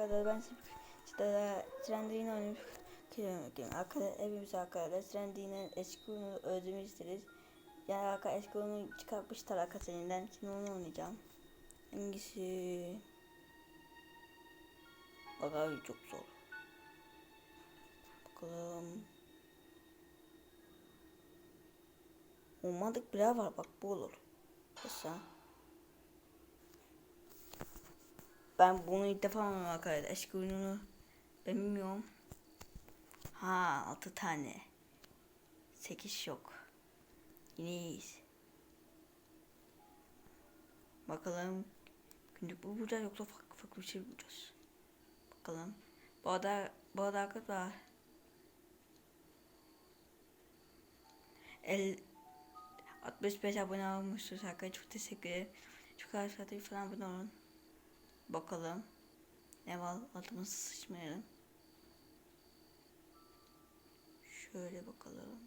arkadaşlar ben işte Trendine oynamış kilometreyim. Arkadaşlar hepimiz arkadaşlar Trendine'in eski oyunu isteriz. Yani arkadaşlar eski oyunu çıkartmışlar arkadaşlar elinden. Şimdi onu oynayacağım. Hangisi? Bak abi çok zor. Bakalım. Olmadık bile var bak bu olur. Mesela. Ben bunu ilk defa arkadaşlar. Eski oyununu ben bilmiyorum. Ha 6 tane. 8 yok. Yine iyiyiz. Bakalım. Günlük bu bulacağız yoksa farklı farklı bir şey bulacağız. Bakalım. Bu arada, bu arada arkadaşlar. El 65 abone olmuşsunuz arkadaşlar. Çok teşekkür ederim. Çok arkadaşlar falan abone olun. Bakalım. Ne var? Altımızı sıçmayalım. Şöyle bakalım.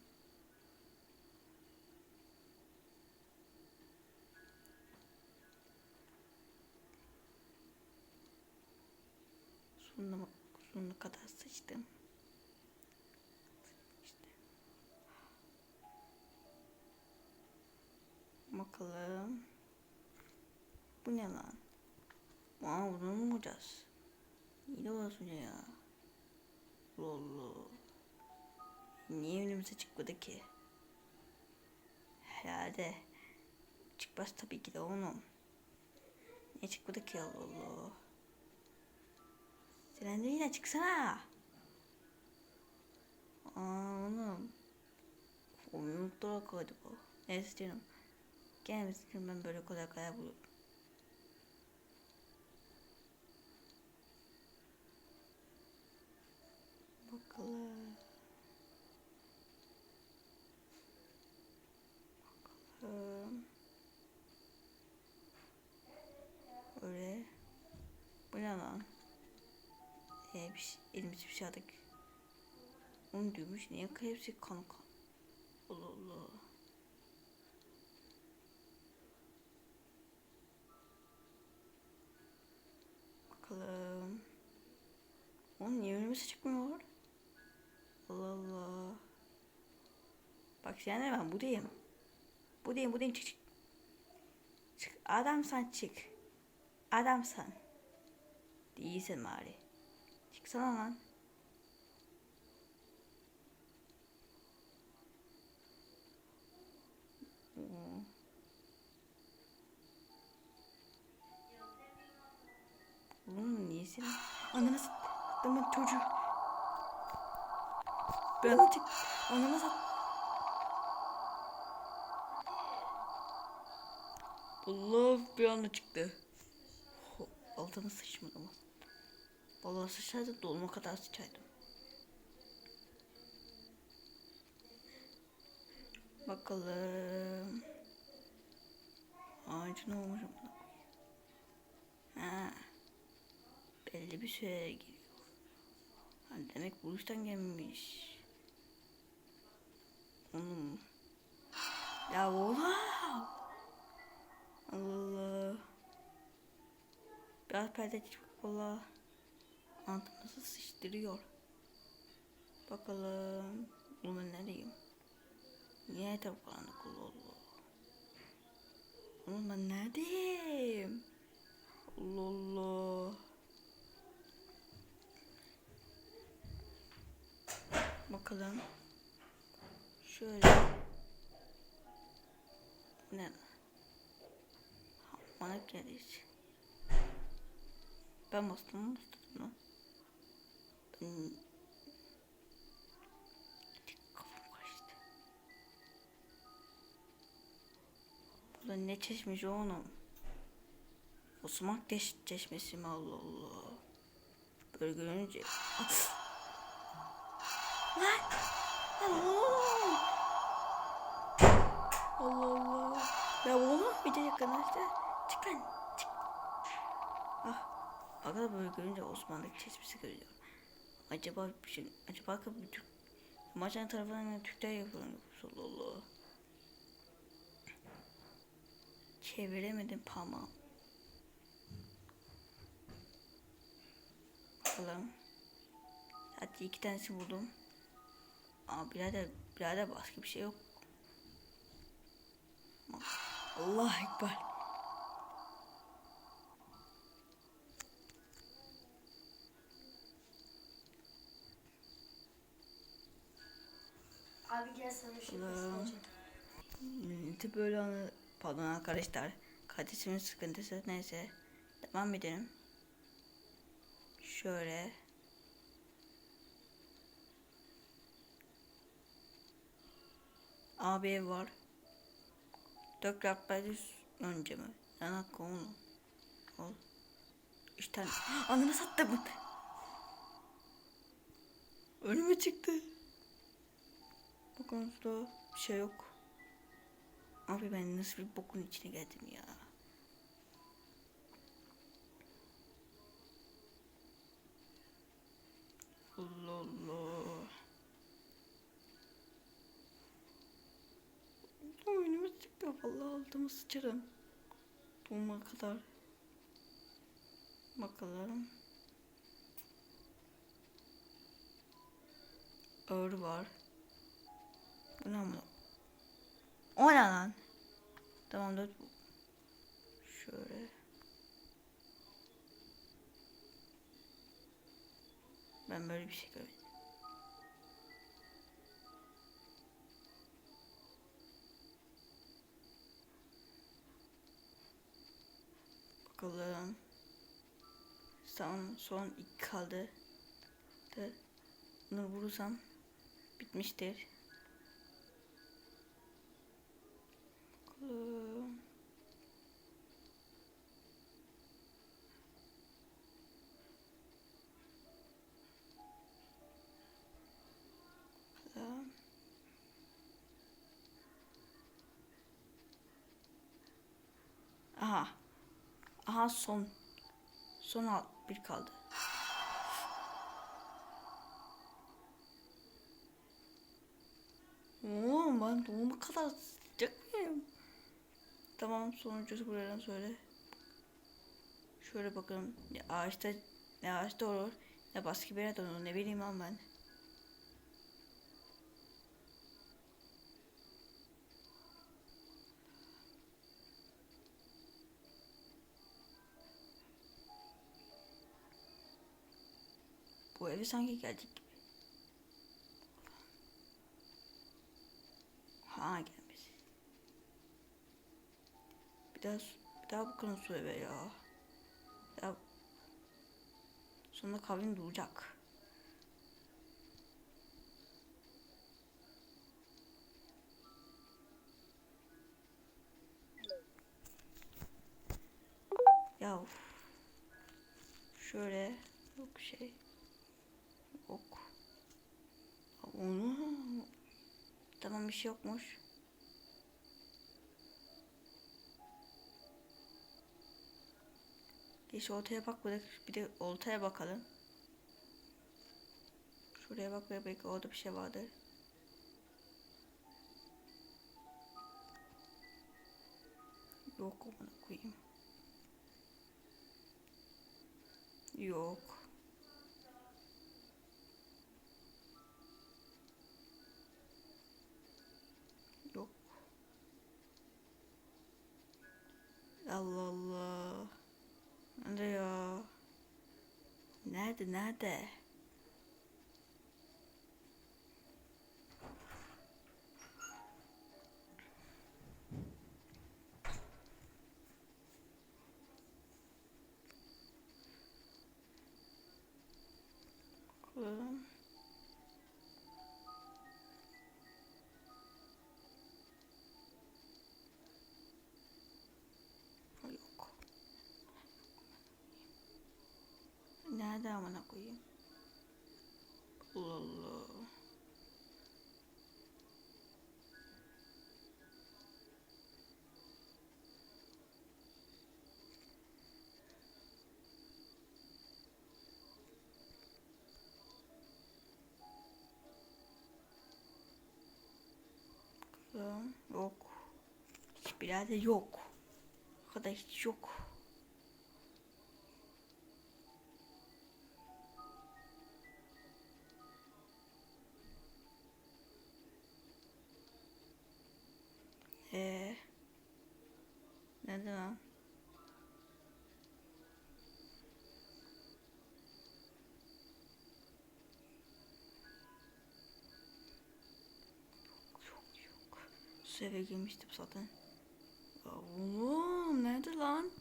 Sonuna, sonuna kadar sıçtım. İşte. Bakalım. Bu ne lan? Aa bunu mu bulacağız? İyi de olsun ya. Lollo. Niye önümüze çıkmadı ki? Herhalde. Çıkmaz tabii ki de oğlum. Niye çıkmadı ki Allah Allah. Sen de yine çıksana. Aa oğlum. Oyunluklara koydu bu. Neyse canım. Gelmesin ben böyle kolay kolay bulurum. Bakalım. Bakalım. Öyle. Bu ne lan? Ee, bir şey, elimiz bir şey aldık. Onu diyormuş. Niye hepsi kan kan? Allah Allah. Bakalım. Oğlum niye önümüze çıkmıyor? Allah Allah. Bak yani ben buradayım. Buradayım buradayım çık çık. Çık adam sen çık. Adam sen. Değilsin bari. Çıksana lan. Oğlum niye sen? Ananı sattımın çocuğu. Ben açık. Ananı sat. Allah bir anda çıktı. Ho, Altıma sıçmadım. Vallahi sıçraydı dolma kadar sıçaydım. Bakalım. Ağacı ne olmuş buna? Ha. Belli bir süre giriyor. Ha, demek buluştan gelmiş. Oğlum. Ya oğlum. Allah Allah. Biraz perde çok valla. Altımızı sıçtırıyor. Bakalım. Ben nereyim? Niye karanlık Allah Allah. Oğlum ben neredeyim? Allah Allah. Bakalım. Şöyle. Ne? Bana geldi hiç. Ben bastım mı bastım mı? Ben... Kafam karıştı. Burada ne çeşmesi oğlum? Osman Deş çeşmesi mi Allah Allah. Böyle görünce... Lan! Lan oğlum! Allah Allah. Ya oğlum bir de yakınlaştı. Çık lan. Çık. Ah. Aga böyle görünce Osmanlık çeşmesi görüyor. Acaba bir şey, acaba bir Türk Maçan tarafından Türkler yapıyor. Allah Allah. Çeviremedim parmağım. Bakalım. Sadece iki tanesi buldum. Aa birader, birader başka bir şey yok. Allah ekber. Abi gel sana bir şey göstereceğim. Böyle anı... Pardon arkadaşlar. Kardeşimin sıkıntısı neyse. Devam edelim. Şöyle. Abi var. Dört yapmaydı önce mi? Yana konu. Ol. İşte anını sattım. Önüme çıktı. Bakın şurada bir şey yok. Abi ben nasıl bir bokun içine geldim ya. Allah Allah. Oyunuma vallahi altıma sıçarım. Doğuma kadar. Bakalım. Ağır var. Bu ne amına? O ne lan? Tamam dur. Şöyle. Ben böyle bir şey görmedim. Bakalım. Son, son iki kaldı. De, bunları vurursam bitmiştir. Bakalım. Aha. Aha son. Son al bir kaldı. Oğlum ben doğuma kadar sıcak mıyım? Tamam sonuncusu buradan söyle. Şöyle bakalım. Ya ağaçta ne ağaçta olur ne başka bir yerde ne bileyim ama ben. Eve sanki geldik gibi. Ha gelmez. Bir daha, bir daha bakalım su eve ya. Daha... Sonunda kavim duracak. Ya. Şöyle yok şey. Yok. Onu Tamam bir şey yokmuş. Geç oltaya bakmadık. Bir de oltaya bakalım. Şuraya bak ve belki orada bir şey vardır. Yok amına koyayım. Yok. Allah Allah. Nerede ya? Nerede nerede? Nerede amına koyayım? Allah Allah. Yok. Hiçbir yerde yok. O kadar hiç yok. Yok. Su eve girmiştim zaten. Oğlum nerede lan?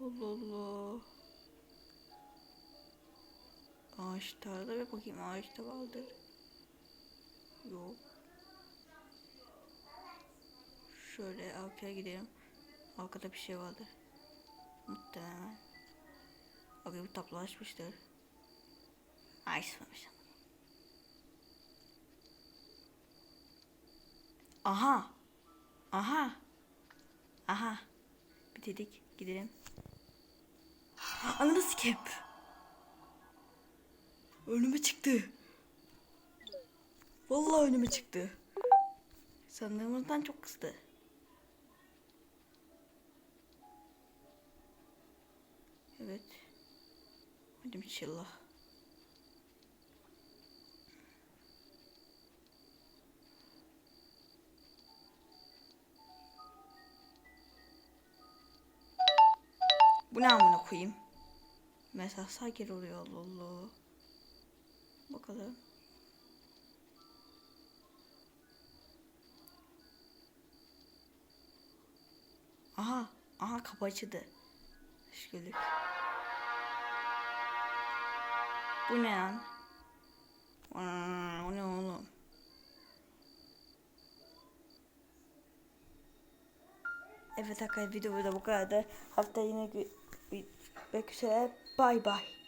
Allah Allah. Ağaçlarda bir bakayım ağaçta vardır. Yok. Şöyle arkaya gidelim. Arkada bir şey vardır. Muhtemelen. Abi bu tablo açmıştır. Açmamış. Aha. Aha. Aha. Bitirdik. Gidelim. Ananı sikeyim. Önüme çıktı. Vallahi önüme çıktı. Sandığımızdan çok kızdı. Hadi inşallah. Bu ne amına koyayım? Mesela sakin oluyor Allah Allah. Bakalım. Aha, aha kapı açıldı. Şükürlük. Bu ne lan? Aa, o ne oğlum? Evet arkadaşlar video burada bu kadar. Hafta yine görüşmek üzere. Bay bay.